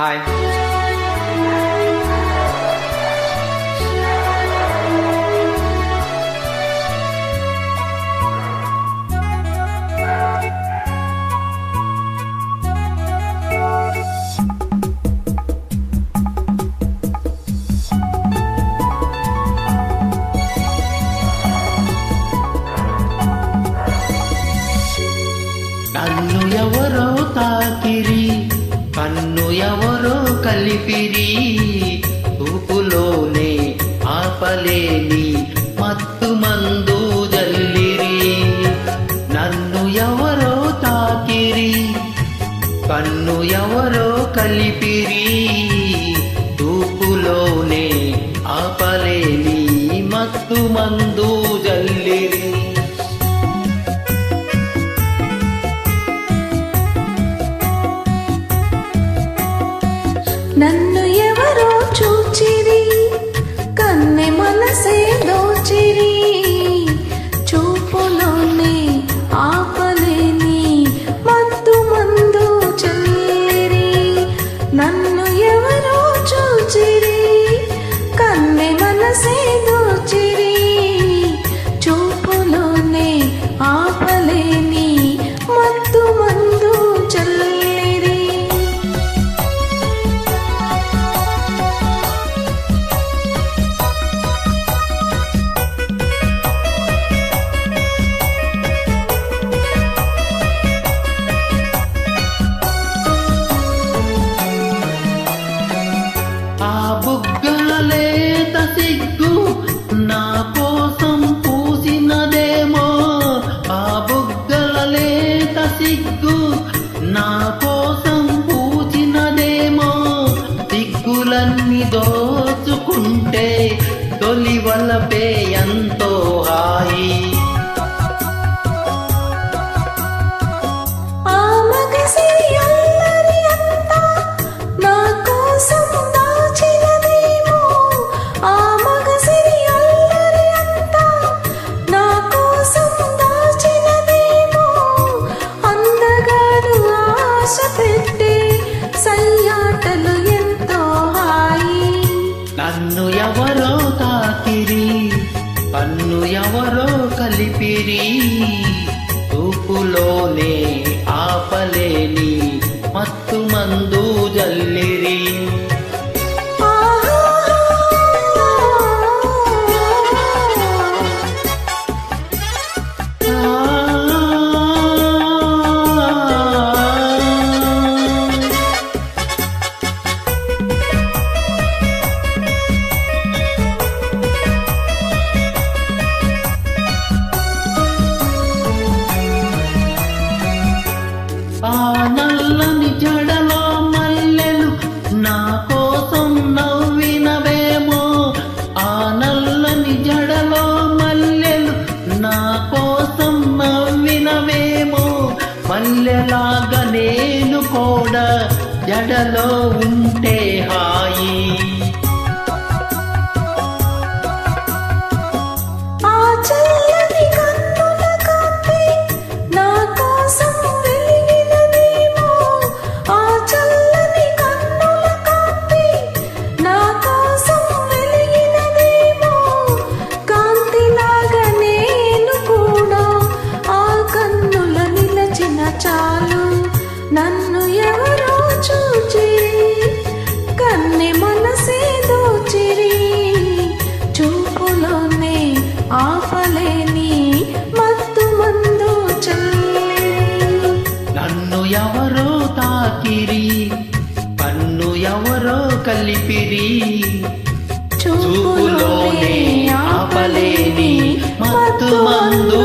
Hi నన్ను ఎవరో తాకిరి కన్ను ఎవరో కలిపిరి ఊపులోనే ఆపలేని మత్తు మందు జల్లిరి. నన్ను ఎవరో తాకిరి కన్ను ఎవరో కలిపిరి తూపులోనే ఆపలేని మత్తు మందు జల్లిరి. నన్ను ఎవరో చూచిరి? కన్నె మనసే నన్ను ఎవరో తాకిరి పన్ను ఎవరో కలిపిరి. తూపులోనే మల్లెలాగా నేను కూడా జడలో ఉంటే హాయి. ఆపలేని మత్తు మందు నన్ను ఎవరో తాకిరి పన్ను ఎవరో కలిపిరి. చూపులోనే ఆపలేని మత్తు మందు